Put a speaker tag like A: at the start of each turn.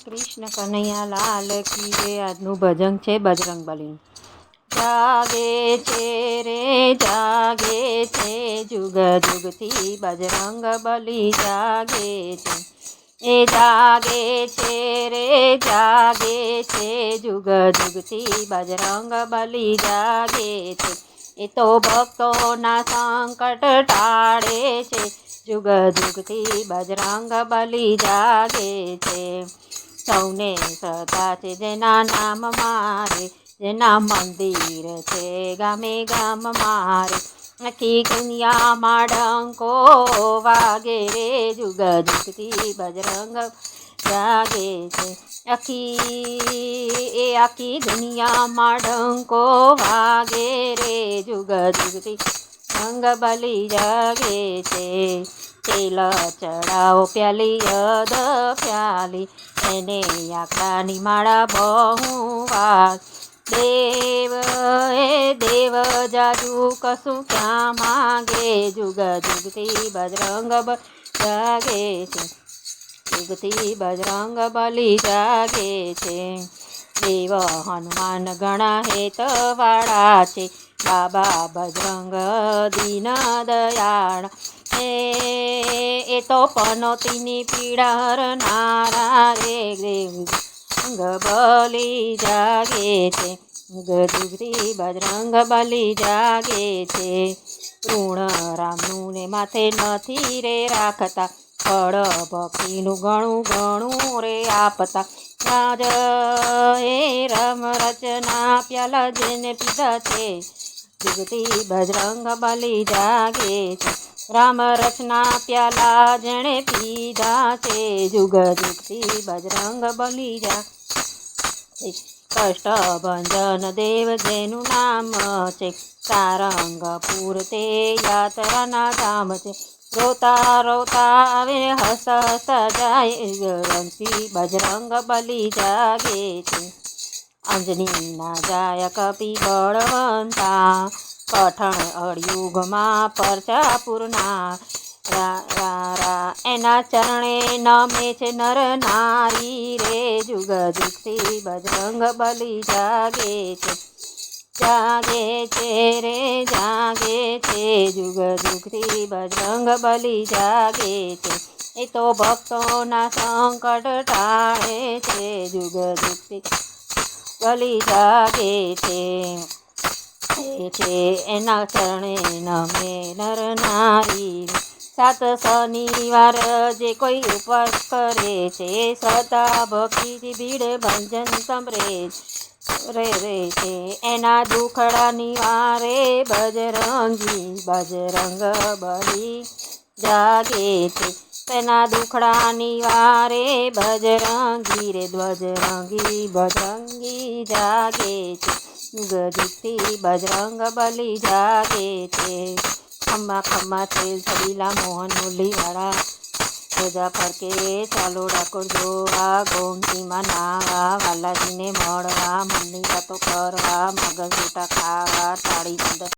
A: કૃષ્ણ કનૈયા લાલ કી રે આજનું ભજન છે બજરંગ બલી જાગે છે રે, જાગે છે જુગ જુગથી બજરંગ બલી, જાગે છે. એ જાગે છે રે, જાગે છે જુગ જુગથી બજરંગ બલી, જાગે છે. એ તો ભક્તોના સંકટ ટાળે છે, જુગ જુગથી બજરંગ બલી, જાગે છે. સૌને સદા છે જેના નામ મારે જેના મંદિર છે ગામે ગામ મારે આખી દુનિયામાં ડંકો વાગે રે જુગ જુગથી બજરંગ જાગે છે આખી એ આખી દુનિયામાં ડંકો વાગે રે જુગ જુગથી રંગ બલી જાગે છે તેલ ચડાવો પ્યાલી અદ પ્યાલી. એને આકડાની માળા બહુવા દેવ એ દેવ જાજુ કશું ક્યાં માગે? જુગ જુગથી બજરંગ જાગે છે. જુગથી બજરંગ બલી જાગે છે. દેવ હનુમાન ગણા હેતવાળા છે. બાબા બજરંગ દીન દયાળ. એ તો પનોતીની પીડા હરનારા રે દેવ બલી જાગે છે. ગજુગરી બજરંગ બલી જાગે છે. ઋણ રામનું ને માથે નથી રે રાખતા. ફળ ભક્તિનું ઘણું ઘણું રે આપતા. રાજ એ રમ રચના પ્યાલા જેને પીધા છે. જુગતી બજરંગ બલી જાગે છે. રામ રચના પ્યાલા જેણે પીધા છે જુગ જુગથી બજરંગ બલી જા કષ્ટ ભંજન દેવ જેનું નામ છે, સારંગપુર તે યાત્રાના ધામ છે. રોતા રોતા આવે, હસ જાય રંગથી બજરંગ બલી જાગે છે. અંજનીના જાય કપી બળવંતા કઠણ રા પરચાપુરના એના ચરણે નમે છે નર નારી રે. જુગ જુગથી બજરંગ બલી જાગે છે જાગે છે રે, જાગે છે. જુગ જુગથી બજરંગ બલી જાગે છે, એ તો ભક્તોના સંકટ ટાળે છે. જુગ જુગથી બલી જાગે છે. છે એના ચરણે નમે નર નારી. સાત શનિવાર જે કોઈ ઉપવાસ કરે છે, સદા ભક્તિથી ભીડ ભંજન સંભરે રે રે છે. એના દુખડા નિવારે બજરંગી, બજરંગ બલી જાગે છે. તેના દુખડા નિવારે બજરંગી રે ધ્વજરંગી બજરંગી જાગે છે. ગજથી બજરંગ બલી જાગે છે. ખમ્મા ખમ્મા છે સબીલા મોહન મુરલીવાળા રજા ફરકે ચાલો ડાકોર જોવા ગોમતીમાં નાવા વાલાજીને મળવા, મનની વાતો કરવા મગજ મોટા ખાવા, તાળી બંધ